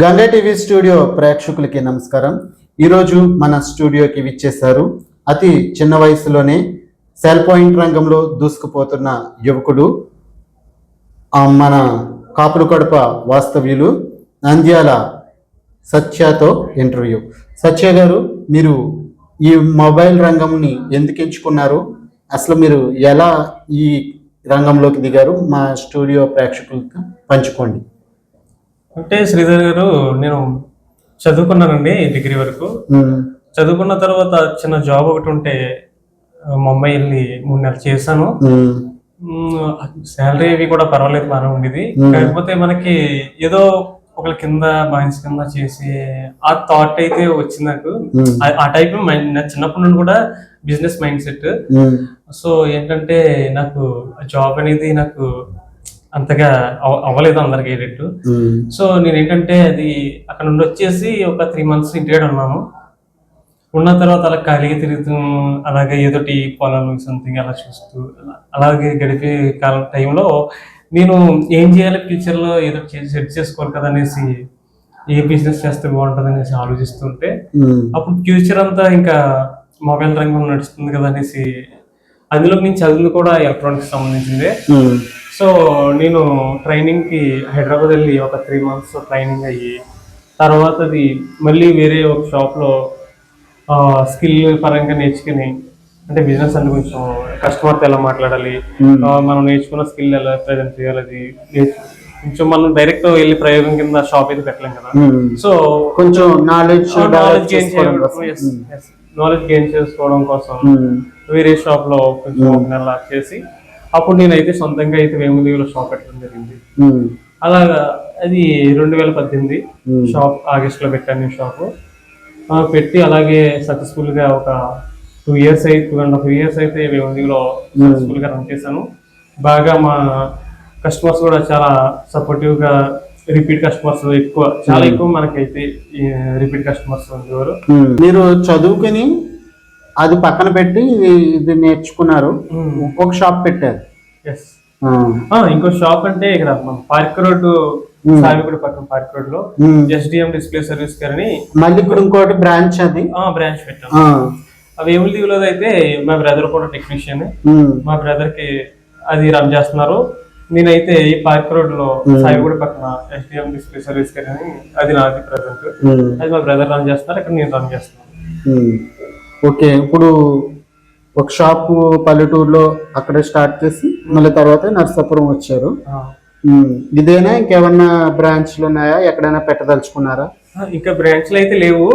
Ganga TV studio ప్రేక్షకులకి నమస్కారం. ఈరోజు మన స్టూడియోకి విచ్చేశారు అతి చిన్న వయసులోనే సెల్ పాయింట్ రంగంలో దూసుకుపోతున్న యువకుడు మన కాపులు కడప వాస్తవ్యులు నంద్యాల సత్యతో ఇంటర్వ్యూ. సత్య గారు మీరు ఈ మొబైల్ రంగంని ఎందుకు ఎంచుకున్నారు? అసలు మీరు ఎలా ఈ రంగంలోకి దిగారు? మా స్టూడియో ప్రేక్షకులతో పంచుకోండి. అంటే శ్రీధర్ గారు నేను చదువుకున్నానండి డిగ్రీ వరకు. చదువుకున్న తర్వాత చిన్న జాబ్ ఒకటి ఉంటే ముంబై వెళ్ళి మూడు నెలలు చేశాను. శాలరీ అవి కూడా పర్వాలేదు బాగానే ఉండేది. కాకపోతే మనకి ఏదో ఒకళ్ళ కింద బాయిన్స్ కింద చేసి ఆ థాట్ అయితే వచ్చింది నాకు. ఆ- టైప్ చిన్నప్పటి నుండి కూడా బిజినెస్ మైండ్ సెట్ సో ఏంటంటే నాకు జాబ్ అనేది నాకు అంతగా అవ- అవ్వలేదు అందరికి ఉమ్, సో నేను ఏంటంటే అది అక్కడ నుండి వచ్చేసి ఒక త్రీ మంత్స్ ఇంటికాడ ఉన్నాను ఉన్న తర్వాత అలా ఖాళీగా తిరుగుతూ అలాగే ఏదోటి పొలాలు సంథింగ్ అలా చూస్తూ అలా- అలాగే గడిపే కాలం టైంలో నేను ఏం చేయాలి ఫ్యూచర్లో ఏదో సెట్ చేసుకోవాలి కదా అనేసి ఏ బిజినెస్ చేస్తే బాగుంటుంది అనేసి ఆలోచిస్తుంటే అప్పుడు ఫ్యూచర్ అంతా ఇంకా మొబైల్ రంగం నడుస్తుంది కదా అనేసి అందులో నేను చదివింది కూడా ఎలక్ట్రానిక్స్ సంబంధించిందే. ఉమ్, సో నేను ట్రైనింగ్కి హైదరాబాద్ వెళ్ళి ఒక త్రీ మంత్స్ ట్రైనింగ్ అయ్యి తర్వాత అది మళ్ళీ వేరే ఒక షాప్లో స్కిల్ పరంగా నేర్చుకుని అంటే బిజినెస్ అంటే కొంచెం కస్టమర్తో ఎలా మాట్లాడాలి Hmm. మనం నేర్చుకున్న స్కిల్ ఎలా ప్రజెంట్ చేయాలి అది కొంచెం మనం డైరెక్ట్ వెళ్ళి ప్రయోగం కింద షాప్ అయితే పెట్టలేం కదా. ఉమ్. సో కొంచెం నాలెడ్జ్ నాలెడ్జ్ నాలెడ్జ్ గెయిన్ చేసుకోవడం కోసం వేరే షాప్లో కొంచెం ఒక నెల చేసి అప్పుడు నేనైతే సొంతంగా అయితే వేముదేవిలో షాప్ పెట్టడం జరిగింది. అలాగా అది రెండు వేల పద్దెనిమిది Hmm. షాప్ ఆగస్ట్లో పెట్టాను నేను షాప్ పెట్టి అలాగే సక్సెస్ఫుల్గా ఒక టూ ఇయర్స్ అయితే టూ అండ్ హాఫ్ ఇయర్స్ అయితే వేముదేవిలో సక్సెస్ఫుల్గా రన్ చేశాను. బాగా మా కస్టమర్స్ కూడా చాలా సపోర్టివ్గా రిపీట్ కస్టమర్స్ ఎక్కువ. చాలా ఎక్కువ మనకైతే రిపీట్ కస్టమర్స్ ఉండేవారు. మీరు చదువుకుని అది పక్కన పెట్టి ఇది నేర్చుకున్నారు. ఇంకొక షాప్ పెట్టారు. ఎస్ ఇంకో షాప్ అంటే ఇక్కడ మన పార్క్ రోడ్ సామిగుడి పక్కన పార్క్ రోడ్లో. ఎస్డిఎం డిస్ప్లే సర్వీస్ గారు అని మళ్ళీ ఇప్పుడు ఇంకోటి బ్రాంచ్ అది. బ్రాంచ్ పెట్టాం. ఆ. అవి ఏములు అయితే మా బ్రదర్ కూడా టెక్నీషియన్. మా బ్రదర్కి అది రన్ చేస్తున్నారు. నేనైతే ఈ పార్క్ రోడ్లో సాయిగూడ పక్కన ఎస్డిఎం డిస్ప్లే సర్వీస్ గారు అని అది నాది ప్రజెంట్. అది మా బ్రదర్ రన్ చేస్తున్నారు ఇక్కడ నేను రన్ చేస్తున్నాను. ఓకే ఇప్పుడు ఒక షాప్ పల్లెటూరులో అక్కడే స్టార్ట్ చేసి మళ్ళీ తర్వాత నర్సాపురం వచ్చారు. ఇదేనా ఇంకేమన్నా బ్రాంచ్లు ఉన్నాయా? ఎక్కడైనా పెట్టదలుచుకున్నారా? ఇంకా బ్రాంచ్లు అయితే లేవు.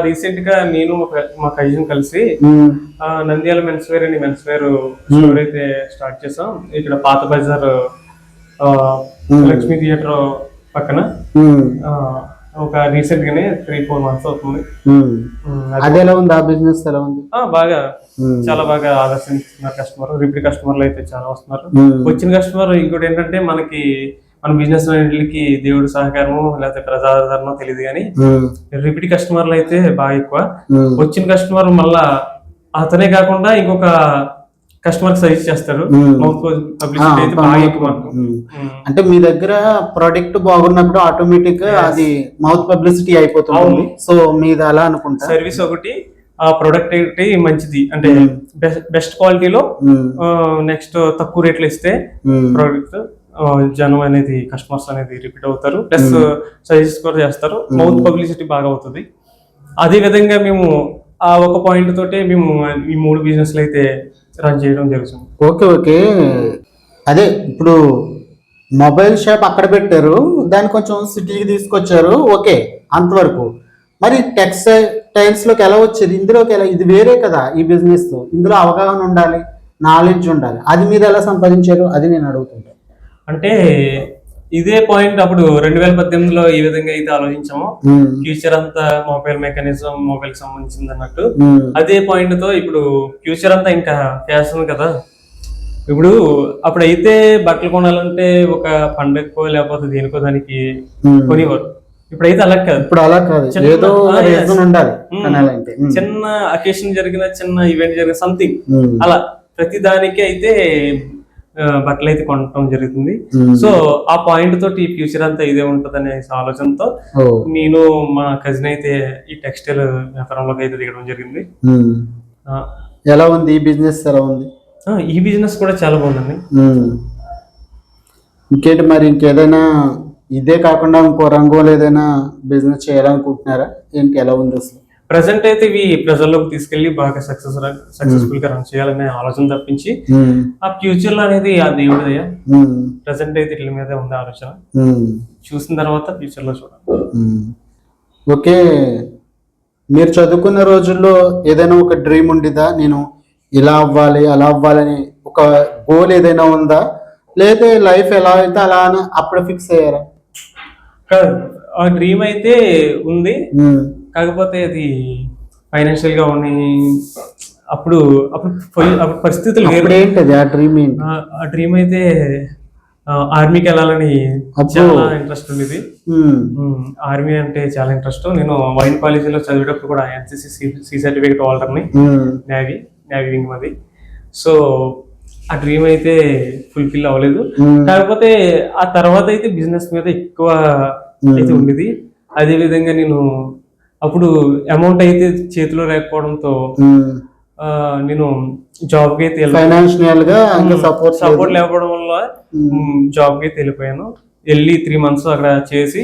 రీసెంట్గా నేను మా కజిన్ కలిసి నంద్యాల మెన్స్ వేర్ అని మెన్స్ వేర్ స్టోర్ అయితే స్టార్ట్ చేసాం. ఇక్కడ పాత బజార్ లక్ష్మీ థియేటర్ పక్కన. ఒక రీసెంట్ గానే త్రీ ఫోర్ మంత్స్ అవుతుంది. అది- ఎలా ఉంది? ఆ బిజినెస్ ఎలా ఉంది? బాగా. చాలా బాగా ఆదర్శిస్తున్నారు కస్టమర్ రిపీట్ కస్టమర్లు అయితే చాలా వస్తున్నారు. వచ్చిన కస్టమర్ ఇంకోటి ఏంటంటే మనకి మన బిజినెస్ అన్నింటికి దేవుడి సహకారము లేకపోతే ప్రజాదరణం తెలియదు కానీ. రిపీట్ కస్టమర్లు అయితే బాగా ఎక్కువ. వచ్చిన కస్టమర్ మళ్ళా అతనే కాకుండా ఇంకొక కస్టమర్ సజెస్ట్ చేస్తాడు. మౌత్ పబ్లిసిటీ అయితే బాగా ఎక్కువ మనకు. ఉమ్. Hmm. అంటే మీ దగ్గర ప్రోడక్ట్ బాగున్నప్పుడు ఆటోమేటిక్గా అది మౌత్ పబ్లిసిటీ అయిపోతుంది. సో మీది అలా అనుకుంటా సర్వీస్ ఒకటి ఆ ప్రొడక్ట్ ఒకటి మంచిది అంటే. బెస్ట్ క్వాలిటీలో. నెక్స్ట్ తక్కువ రేట్లు ఇస్తే. ప్రోడక్ట్ జనం అనేది కస్టమర్స్ అనేది రిపీట్ అవుతారు. ప్లస్ సజెస్ట్ కూడా చేస్తారు. మౌత్ పబ్లిసిటీ బాగా అవుతుంది. అదే విధంగా మేము ఆ ఒక పాయింట్ తోటే మేము ఈ మూడు బిజినెస్లు అయితే రన్ చేయడం జరుగుతుంది ఓకే ఓకే. అదే ఇప్పుడు మొబైల్ షాప్ అక్కడ పెట్టారు. దాన్ని కొంచెం సిటీకి తీసుకొచ్చారు. ఓకే అంతవరకు. మరి టెక్స్టైల్స్లోకి ఎలా వచ్చేది? ఇందులోకి ఎలా? ఇది వేరే కదా ఈ బిజినెస్ ఇందులో అవగాహన ఉండాలి నాలెడ్జ్ ఉండాలి. అది మీరు ఎలా సంపాదించారు? అది నేను అడుగుతుంటా. అంటే ఇదే పాయింట్ అప్పుడు రెండు వేల పద్దెనిమిదిలో ఈ విధంగా అయితే ఆలోచించామో ఫ్యూచర్ అంతా మొబైల్ మెకానిజం మొబైల్ సంబంధించింది అన్నట్టు. అదే పాయింట్తో ఇప్పుడు ఫ్యూచర్ అంతా ఇంకా ఫ్యాషన్ కదా. ఇప్పుడు అప్పుడైతే బట్టలు కొనాలంటే ఒక పండగకో లేకపోతే దేనికో దానికి. కొనేవారు. ఇప్పుడైతే అలా కాదు. ఇప్పుడు అలా కాదు. చిన్న- ఏదో. రీజన్ ఉండాలి అకేషన్ జరిగిన చిన్న ఈవెంట్ జరిగిన సంథింగ్ అలా ప్రతి దానికి అయితే బట్టలు అయితే కొనటం జరుగుతుంది. సో ఆ పాయింట్ తోటి ఈ ఫ్యూచర్ అంతా ఇదే ఉంటదనే ఆలోచనతో ఓ. నేను మా కజిన్ అయితే ఈ టెక్స్టైల్ వ్యాపారంలోకి అయితే దిగడం జరిగింది. ఎలా ఉంది? ఈ బిజినెస్ ఎలా ఉంది? ఈ బిజినెస్ కూడా చాలా బాగుందండి. ఇంకేంటి మరి? ఇంకేదైనా ఇదే కాకుండా ఇంకో రంగులు ఏదైనా బిజినెస్ చేయాలనుకుంటున్నారా? ఏంటి? ఎలా ఉంది అసలు? ప్రజెంట్ అయితే ఇవి ప్రజల్లోకి తీసుకెళ్ళి బాగా సక్సెస్ సక్సెస్ఫుల్గా రన్ చేయాలనే ఆలోచన తప్పించి మ్మ్. ఆ ఫ్యూచర్లో అనేది ఆ దేవుడిదయ్యా మ్మ్. ప్రజెంట్ అయితే ఇట్ల మీదే ఉంది ఆలోచన మ్మ్. చూసిన తర్వాత ఫ్యూచర్లో చూడాలి. ఓకే మీరు చదువుకున్న రోజుల్లో ఏదైనా ఒక డ్రీమ్ ఉండిదా నేను ఇలా అవ్వాలి అలా అవ్వాలని ఒక గోల్ ఏదైనా ఉందా లేదా లైఫ్ ఎలా అయితే అలా అని అప్పుడు ఫిక్స్ అయ్యారా కాదు ఆ డ్రీమ్ అయితే ఉంది. కాకపోతే అది ఫైనాన్షియల్గా ఉండి అప్పుడు అప్పుడు అప్పుడు పరిస్థితులు వేరు. ఏంటది ఆ డ్రీమ్ ఏంటి? ఆ- డ్రీమ్ అయితే ఆర్మీకి వెళ్ళాలని. చాలా ఇంట్రెస్ట్ ఉండేది. ఆర్మీ అంటే చాలా ఇంట్రెస్ట్ నేను వైన్ కాలేజీలో చదివేటప్పుడు కూడా ఎన్సీసీ సి సర్టిఫికేట్ హోల్డర్ని. నేవీ నేవీ వింగ్ మాది. సో ఆ డ్రీమ్ అయితే ఫుల్ఫిల్ అవ్వలేదు. కాకపోతే ఆ తర్వాత అయితే బిజినెస్ మీద ఎక్కువ అయితే ఉండేది. అదే విధంగా నేను అప్పుడు అమౌంట్ అయితే చేతిలో లేకపోవడంతో నేను జాబ్కి అయితే ఫైనాన్షియల్గా సపోర్ట్ సపోర్ట్ లేకపోవడం వల్ల జాబ్కి అయితే వెళ్ళిపోయాను. వెళ్ళి త్రీ మంత్స్ అక్కడ చేసి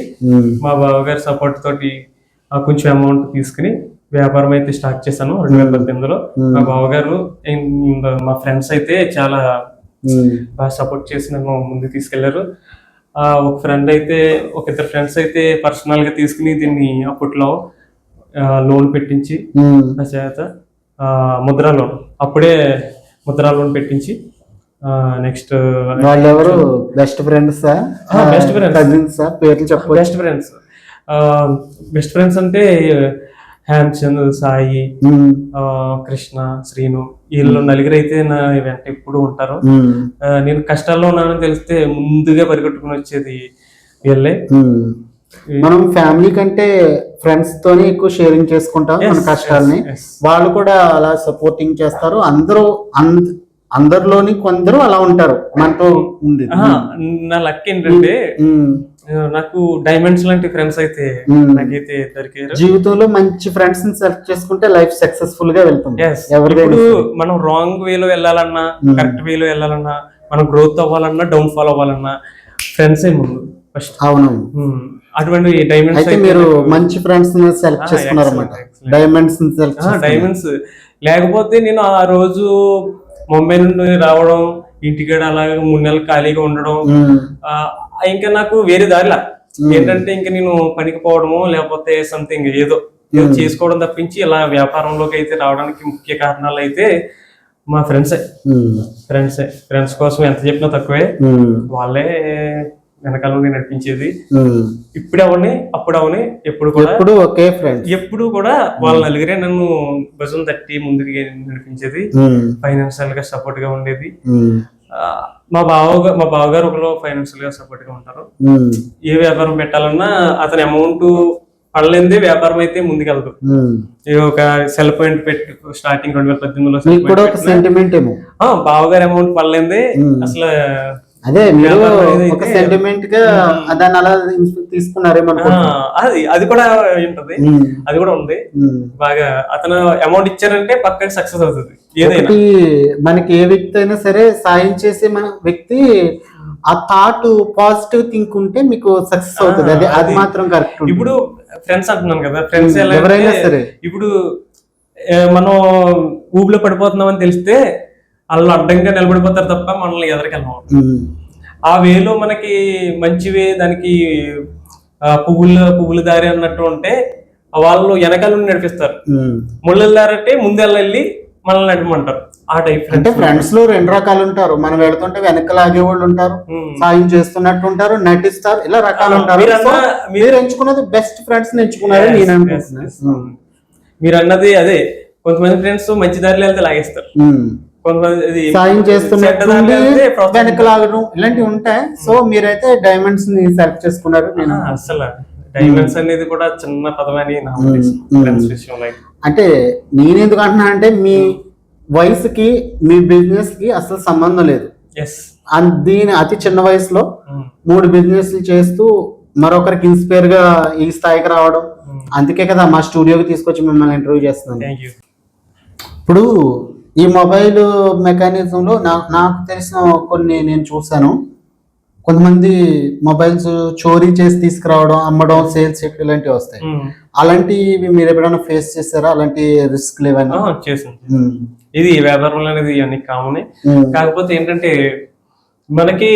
మా బావగారి సపోర్ట్ తోటి కొంచెం అమౌంట్ తీసుకుని వ్యాపారం అయితే స్టార్ట్ చేశాను రెండు వేల పద్దెనిమిదిలో. మా బావగారు మా ఫ్రెండ్స్ అయితే చాలా బాగా సపోర్ట్ చేసి నన్ను ముందుకు తీసుకెళ్ళారు. ఆ, ఒక ఫ్రెండ్ అయితే ఒక ఇద్దరు ఫ్రెండ్స్ అయితే పర్సనల్గా తీసుకుని దీన్ని అప్పట్లో లోన్ పెట్టించి నా చేత ఆ, ముద్రా లోన్ అప్పుడే ముద్రా లోన్ పెట్టించి నెక్స్ట్ వాళ్ళెవరు? Best friends friends. కజిన్స్ పేర్లు చెప్పు బెస్ట్ ఫ్రెండ్స్. బెస్ట్ ఫ్రెండ్స్ అంటే హేమచంద్ సాయి కృష్ణ శ్రీను వీళ్ళు నలుగురు అయితే నా వెంట ఎప్పుడు ఉంటారు. నేను కష్టాల్లో ఉన్నానని తెలిస్తే ముందుగా పరిగెట్టుకుని వచ్చేది వీళ్ళే. మనం ఫ్యామిలీ కంటే ఫ్రెండ్స్ తోనే ఎక్కువ షేరింగ్ చేసుకుంటాం మన కష్టాల్ని. వాళ్ళు కూడా అలా సపోర్టింగ్ చేస్తారు. అందరూ అంద అందరిలోని కొందరు అలా ఉంటారు. మనతో ఉంది ఆహా, నా లక్ ఏంటంటే. ఆ, నాకు డైమండ్స్ లాంటి ఫ్రెండ్స్ అయితే. నాకైతే దొరికారు. జీవితంలో మంచి ఫ్రెండ్స్ని సెలెక్ట్ చేసుకుంటే లైఫ్ సక్సెస్ఫుల్గా వెళ్తుంది. ఇప్పుడు. మనం రాంగ్ వేలో వెళ్ళాలన్నా. కరెక్ట్ వేలో వెళ్ళాలన్నా మనం గ్రోత్ అవ్వాలన్నా డౌన్ ఫాల్ అవ్వాలన్నా ఫ్రెండ్స్ ముందు ఫస్ట్ అవును. అటువంటి డైమండ్స్ అయితే మీరు మంచి ఫ్రెండ్స్ని సెలెక్ట్ చేసుకున్నారు excellent. డైమండ్స్ని సెలెక్ట్ డైమండ్స్ లేకపోతే నేను ఆ రోజు ముంబై నుండి రావడం ఇంటికాడ అలాగే మూడు నెలలు ఖాళీగా ఉండడం ఇంకా నాకు వేరే దారిలా. ఏంటంటే ఇంకా నేను పనికి పోవడము లేకపోతే సంథింగ్ ఏదో ఏదో చేసుకోవడం తప్పించి ఇలా వ్యాపారంలోకి అయితే రావడానికి ముఖ్య కారణాలు అయితే మా ఫ్రెండ్సే ఫ్రెండ్సే ఫ్రెండ్స్ కోసం ఎంత చెప్పినా తక్కువే. వాళ్ళే వెనకాల నుండి నడిపించేది. ఇప్పుడు అవని అప్పుడు అవని ఎప్పుడు కూడా ఎప్పుడు ఒకే ఫ్రెండ్ ఎప్పుడు కూడా వాళ్ళ నలుగురే నన్ను భుజం తట్టి ముందుకు నడిపించేది. ఫైనాన్షియల్గా సపోర్ట్గా ఉండేది. మా బావ మా బావగారు ఒకలో ఫైనాన్షియల్గా సపోర్ట్గా ఉంటారు. ఏ వ్యాపారం పెట్టాలన్నా అతని అమౌంట్ పడలేదే వ్యాపారం అయితే ముందుకెళ్దు. ఈ ఒక సెల్ పాయింట్ పెట్టి స్టార్టింగ్ రెండు వేల పద్దెనిమిదిలో బావగారి అమౌంట్ పడలేదే. అసలు అదే మీరు ఒక సెంటిమెంట్గా దాన్ని అలా తీసుకున్నారేమో. అది అది కూడా ఉంటది. అది కూడా ఉంది. బాగా అతను అమౌంట్ ఇచ్చారంటే పక్కకి సక్సెస్ అవుతుంది. ఏదైనా. మనకి ఏ వ్యక్తి అయినా సరే సాయం చేసే మన వ్యక్తి ఆ థాట్ పాజిటివ్ థింక్ ఉంటే మీకు సక్సెస్ అవుతుంది. అది అది మాత్రం కరెక్ట్ ఇప్పుడు ఫ్రెండ్స్ అంటున్నాను కదా. ఫ్రెండ్స్ ఎవరైనా సరే. ఇప్పుడు మనం ఊబిలో పడిపోతున్నాం అని తెలిస్తే వాళ్ళు అడ్డంగా నిలబడిపోతారు తప్ప మనల్ని ఎదరికెళ్ళం ఆ వేలో మనకి మంచి వే దానికి పువ్వుల పువ్వుల దారి అన్నట్టు ఉంటే వాళ్ళు వెనకాల నుండి నడిపిస్తారు. ముళ్ళు వెళ్ళారంటే ముందు వెళ్ళి మనల్ని నడిపమంటారు. ఆ టైప్ అంటే ఫ్రెండ్స్లో రెండు రకాలు ఉంటారు. మనం వెళ్తుంటే వెనక లాగే వాళ్ళు ఉంటారు. సాయం చేస్తున్నట్టు ఉంటారు నటిస్తారు ఇలా రకాలు ఉంటారు. మీరు ఎంచుకున్నది బెస్ట్ ఫ్రెండ్స్ ఎంచుకున్నారు నేను అనుకుంటున్నాను. మీరు అన్నది అదే. కొంతమంది ఫ్రెండ్స్ మంచి దారిలో వెళ్తే లాగేస్తారు. సాయం చెడ్డ చేస్తున్నట్టు దారిలో వెళ్తే వెనక. లాగడం ఇలాంటివి ఉంటాయి. సో మీరైతే డైమండ్స్ని సెలెక్ట్ చేసుకున్నారు నేను. అసలు డైమండ్స్ అనేది కూడా చిన్న పదం అని నా మ్మ్. ఉద్దేశం. మ్మ్. ఫ్రెండ్స్ విషయంలో అయితే. అంటే నేనెందుకు అంటున్నా అంటే మీ వయసుకి మీ బిజినెస్కి అసలు సంబంధం లేదు. దీని అతి చిన్న వయసులో మూడు బిజినెస్లు చేస్తూ మరొకరికి ఇన్స్పైర్గా ఈ స్థాయికి రావడం. అందుకే కదా మా స్టూడియోకి తీసుకొచ్చి మిమ్మల్ని ఇంటర్వ్యూ చేస్తున్నాను. ఇప్పుడు ఈ మొబైల్ మెకానిజంలో నా- నాకు తెలిసిన కొన్ని నేను చూశాను. కొంతమంది మొబైల్స్ చోరీ చేసి తీసుకురావడం అమ్మడం సేల్స్ ఇలాంటివి వస్తాయి. అలాంటివి మీరు ఎప్పుడైనా ఫేస్ చేస్తారా అలాంటి రిస్క్ ఏమైనా. ఇది వ్యాపారం అనేది అన్ని కామనే. కాకపోతే ఏంటంటే మనకి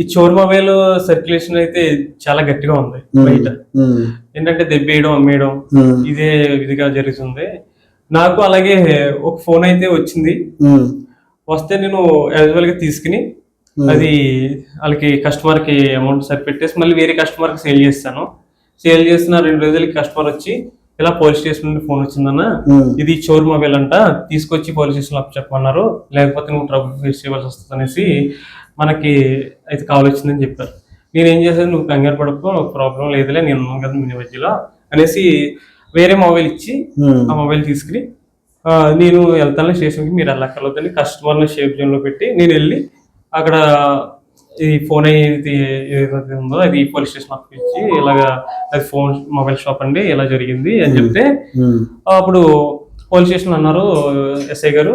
ఈ చోర్ మొబైల్ సర్క్యులేషన్ అయితే చాలా గట్టిగా ఉంది బయట. ఏంటంటే దెబ్బేయడం అమ్మేయడం. ఇదే విధిగా జరుగుతుంది. నాకు అలాగే ఒక ఫోన్ అయితే వచ్చింది. వస్తే నేను యాజువల్గా తీసుకుని. అది వాళ్ళకి కస్టమర్కి అమౌంట్ సరిపెట్టేసి మళ్ళీ వేరే కస్టమర్కి సేల్ చేస్తాను సేల్ చేసిన రెండు రోజులకి కస్టమర్ వచ్చి ఇలా పోలీస్ స్టేషన్ నుండి ఫోన్ వచ్చిందన్న. ఇది చోర్ మొబైల్ అంట తీసుకొచ్చి పోలీస్ స్టేషన్లో చెప్పమన్నారు లేకపోతే నువ్వు ట్రబుల్ ఫేస్ చేయవలసి వస్తుంది అనేసి మనకి అయితే కాల్ వచ్చిందని చెప్పారు నేను ఏం చేశాను నువ్వు కంగారు పడకు ప్రాబ్లం లేదులే నేను ఉన్నాను కదా మీ మధ్యలో అనేసి వేరే మొబైల్ ఇచ్చి. ఆ మొబైల్ తీసుకుని నేను వెళ్తాను స్టేషన్కి మీరు వెళ్ళక్కర్లేదని కస్టమర్ని షేప్ జోన్లో పెట్టి నేను వెళ్ళి అక్కడ ఈ ఫోన్ అయ్యేది ఏదైతే ఉందో అది పోలీస్ స్టేషన్ ఇచ్చి ఇలాగా అది ఫోన్ మొబైల్ షాప్ అండి ఇలా జరిగింది అని చెప్తే. అప్పుడు పోలీస్ స్టేషన్ అన్నారు ఎస్ఐ గారు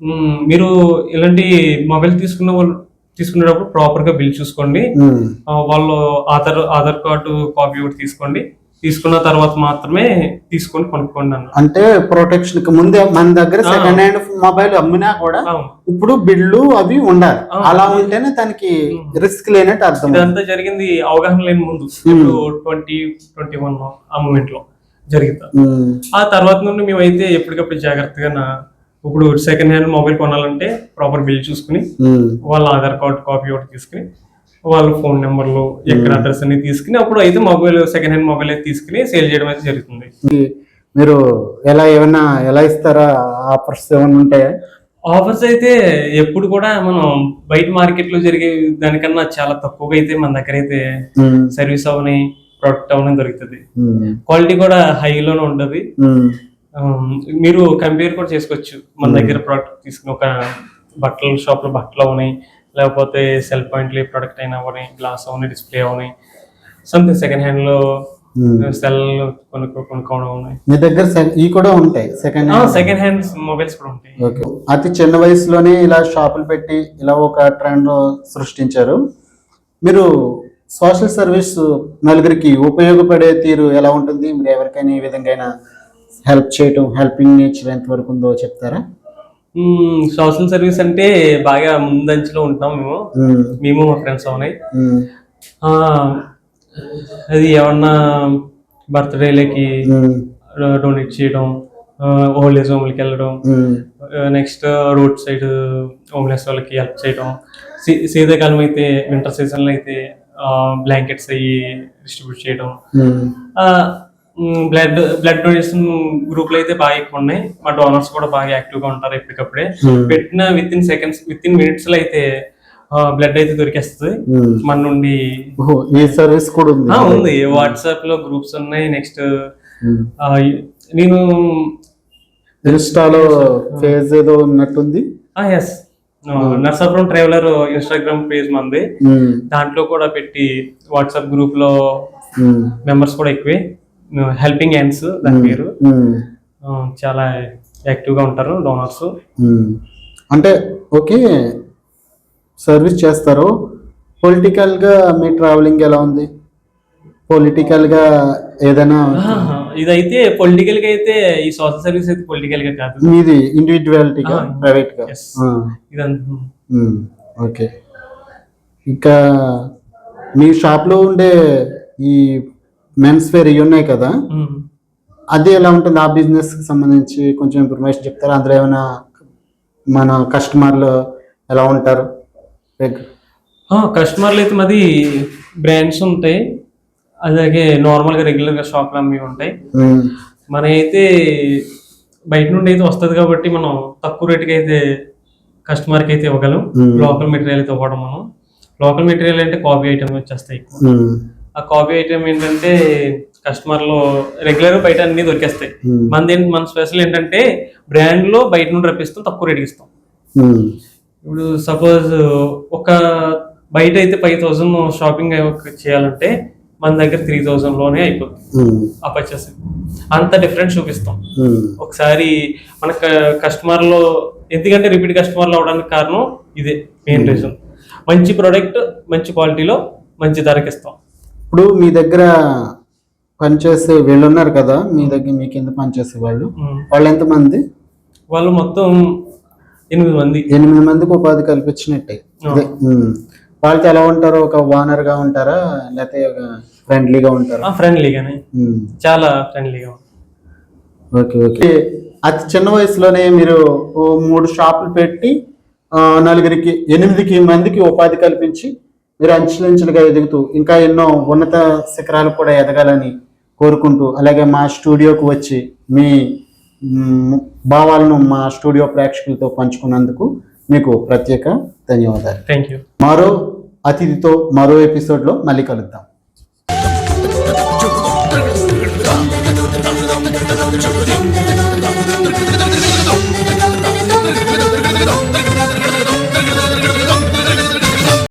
"మ్మ్, మీరు ఇలాంటి మొబైల్ తీసుకున్న వాళ్ళు తీసుకునేటప్పుడు ప్రాపర్గా బిల్ చూసుకోండి వాళ్ళు ఆధార్ ఆధార్ కార్డు కాపీ ఒకటి తీసుకోండి తీసుకున్న తర్వాత మాత్రమే తీసుకొని కొనుక్కోండి అన్నారు అంటే ప్రొటెక్షన్కి ముందే మన దగ్గర. సెకండ్ హ్యాండ్ మొబైల్ అమ్మినా కూడా ఇప్పుడు బిల్లు అవి ఉండాలి. అలా ఉంటేనే దానికి. రిస్క్ లేనట్టు అర్థం ఇదంతా జరిగింది అవగాహన లేని ముందు ట్వంటీ ట్వంటీ వన్ ఆ మూమెంట్లో జరిగింది ఉమ్. ఆ తర్వాత నుండి మేమైతే ఎప్పటికప్పుడు జాగ్రత్తగా నా ఇప్పుడు సెకండ్ హ్యాండ్ మొబైల్ కొనాలంటే ప్రాపర్ బిల్ చూసుకుని. వాళ్ళ ఆధార్ కార్డ్ కాపీ ఒకటి తీసుకుని వాళ్ళ ఫోన్ నెంబర్లు ఎక్కడ అడ్రస్ అన్ని తీసుకుని అప్పుడు అయితే మొబైల్ సెకండ్ హ్యాండ్ మొబైల్ అయితే తీసుకుని సేల్ చేయడం అయితే జరుగుతుంది. మీరు ఎలా ఏమైనా ఎలా ఇస్తారా? ఆఫర్స్ ఏమైనా ఉంటాయా ఆఫర్స్ అయితే ఎప్పుడు కూడా మనం బయట మార్కెట్లో జరిగే దానికన్నా చాలా తక్కువగా అయితే మన దగ్గర అయితే. సర్వీస్ అవని ప్రొడక్ట్ అవని దొరుకుతుంది. క్వాలిటీ కూడా హైలోనే ఉంటుంది. మీరు కంపేర్ కూడా చేసుకోవచ్చు. మన దగ్గర ప్రోడక్ట్ తీసుకుని ఒక బట్టల షాప్లో బట్టలు అవని లేకపోతే సెల్ పాయింట్లు ప్రోడక్ట్ అయినా అవని గ్లాస్ అవని డిస్ప్లే అవని సంథింగ్ సెకండ్ హ్యాండ్లో ఉమ్. సెల్ కొనుక్కో కొనుక్కోవడం మీ దగ్గర ఈ కూడా ఉంటాయి second hand second hand mobiles కూడా ఉంటాయి. ఓకే అతి చిన్న వయసులోనే ఇలా షాపులు పెట్టి ఇలా ఒక ట్రెండ్ సృష్టించారు. మీరు సోషల్ సర్వీస్ నలుగురికి ఉపయోగపడే తీరు ఎలా ఉంటుంది? మీరు ఎవరికైనా ఈ విధంగా హెల్ప్ చేయటం హెల్పింగ్ నేచర్ ఎంత వరకు ఉందో చెప్తారా? సోషల్ సర్వీస్ అంటే బాగా ముందంచులో ఉంటాం మేము. మేము. మా ఫ్రెండ్స్ ఆ, అది ఏమన్నా బర్త్డేలకి డొనేట్ చేయడం ఓల్డ్ ఏజ్ హోమ్లకి వెళ్ళడం నెక్స్ట్ రోడ్ సైడ్ హోమ్లెస్ వాళ్ళకి హెల్ప్ చేయడం. శీతాకాలం అయితే వింటర్ సీజన్లో అయితే బ్లాంకెట్స్ అయ్యి డిస్ట్రిబ్యూట్ చేయడం. బ్లడ్ బ్లడ్ డొనేషన్ గ్రూప్లు అయితే బాగా ఎక్కువ ఉన్నాయి. మా డోనర్స్ కూడా బాగా యాక్టివ్గా ఉంటారు ఎప్పటికప్పుడే ఉమ్, పెట్టిన within seconds within మినిట్స్లో అయితే బ్లడ్ అయితే దొరికేస్తుంది. ఉమ్. మన నుండి ఈ సర్వీస్ కూడా ఉంది. ఉంది. వాట్సాప్లో గ్రూప్స్ ఉన్నాయి. Next um. నేను ఇన్స్టాలో ఫేజ్ ఏదో ఉన్నట్టుంది? Yes Narsapuram traveller Instagram page మంది. దాంట్లో కూడా పెట్టి వాట్సాప్ గ్రూప్లో మెంబర్స్ కూడా ఎక్కువే. హెల్పింగ్ హ్యాండ్స్ దాని పేరు. చాలా యాక్టివ్గా ఉంటారు డోనర్స్. అంటే ఓకే సర్వీస్ చేస్తారు. పొలిటికల్గా మీ ట్రావెలింగ్ ఎలా ఉంది? పొలిటికల్గా ఏదైనా ఇదైతే పొలిటికల్గా అయితే ఈ సోషల్ సర్వీస్ అయితే పొలిటికల్గా కాదు. మీది ఇండివిజువాలిటీగా Ah, ప్రైవేట్గా? ఇదంతా. ఓకే. ఇంకా మీ షాప్లో ఉండే ఈ మెన్స్ వేర్ ఇవి ఉన్నాయి కదా. అది ఎలా ఉంటుంది? ఆ బిజినెస్కి సంబంధించి కొంచెం ఇన్ఫర్మేషన్ చెప్తారా? అందులో ఏమైనా మన కస్టమర్లు ఎలా ఉంటారు? కస్టమర్లు అయితే మాది బ్రాండ్స్ ఉంటాయి. అలాగే నార్మల్గా రెగ్యులర్గా షాప్లో అమ్మి ఉంటాయి. మ్మ్. మన అయితే బయట నుండి అయితే వస్తుంది కాబట్టి మనం తక్కువ రేటుకి అయితే కస్టమర్కి అయితే ఇవ్వగలం. లోకల్ మెటీరియల్ అయితే ఇవ్వడం మనం. లోకల్ మెటీరియల్ అంటే కాపీ ఐటమ్ వచ్చేస్తాయి ఎక్కువ. ఆ కాపీ ఐటమ్ ఏంటంటే కస్టమర్లు రెగ్యులర్ బయట అన్ని దొరికేస్తాయి. ఏంటి మన స్పెషల్ ఏంటంటే బ్రాండ్లో బయట నుండి రప్పిస్తాం తక్కువ రేటుకి ఇస్తాం. ఇప్పుడు సపోజ్ ఒక బయట అయితే ఫైవ్ థౌసండ్ షాపింగ్ చేయాలంటే మన దగ్గర త్రీ థౌసండ్లోనే అయిపోతుంది ఆ పర్చేస్ అంత డిఫరెన్స్ చూపిస్తాం. ఒకసారి మన కస్టమర్లో ఎందుకంటే రిపీట్ కస్టమర్లు అవడానికి కారణం ఇదే మెయిన్ రీజన్ మంచి ప్రోడక్ట్ మంచి క్వాలిటీలో మంచి ధరకి ఇస్తాం. ఇప్పుడు మీ దగ్గర పనిచేసే వీళ్ళు ఉన్నారు కదా మీ దగ్గర మీ కింద పనిచేసే వాళ్ళు. వాళ్ళు ఎంతమంది? వాళ్ళు మొత్తం ఎనిమిది మంది. ఎనిమిది మందికి ఉపాధి కల్పించినట్టే. వాళ్ళతో ఎలా ఉంటారు? ఒక ఓనర్గా ఉంటారా? లేకపోతే ఒక ఫ్రెండ్లీగా ఉంటారా? ఫ్రెండ్లీగానే. చాలా ఫ్రెండ్లీగా ఓకే ఓకే. అతి చిన్న వయసులోనే మీరు మూడు షాపులు పెట్టి నలుగురికి ఎనిమిదికి మందికి ఉపాధి కల్పించి మీరు అంచెలంచెలుగా ఎదుగుతూ ఇంకా ఎన్నో ఉన్నత శిఖరాలకు కూడా ఎదగాలని కోరుకుంటూ అలాగే మా స్టూడియోకు వచ్చి మీ భావాలను మా స్టూడియో ప్రేక్షకులతో పంచుకున్నందుకు మీకు ప్రత్యేక ధన్యవాదాలు. థ్యాంక్ యూ మరో అతిథితో మరో ఎపిసోడ్లో మళ్ళీ కలుద్దాం.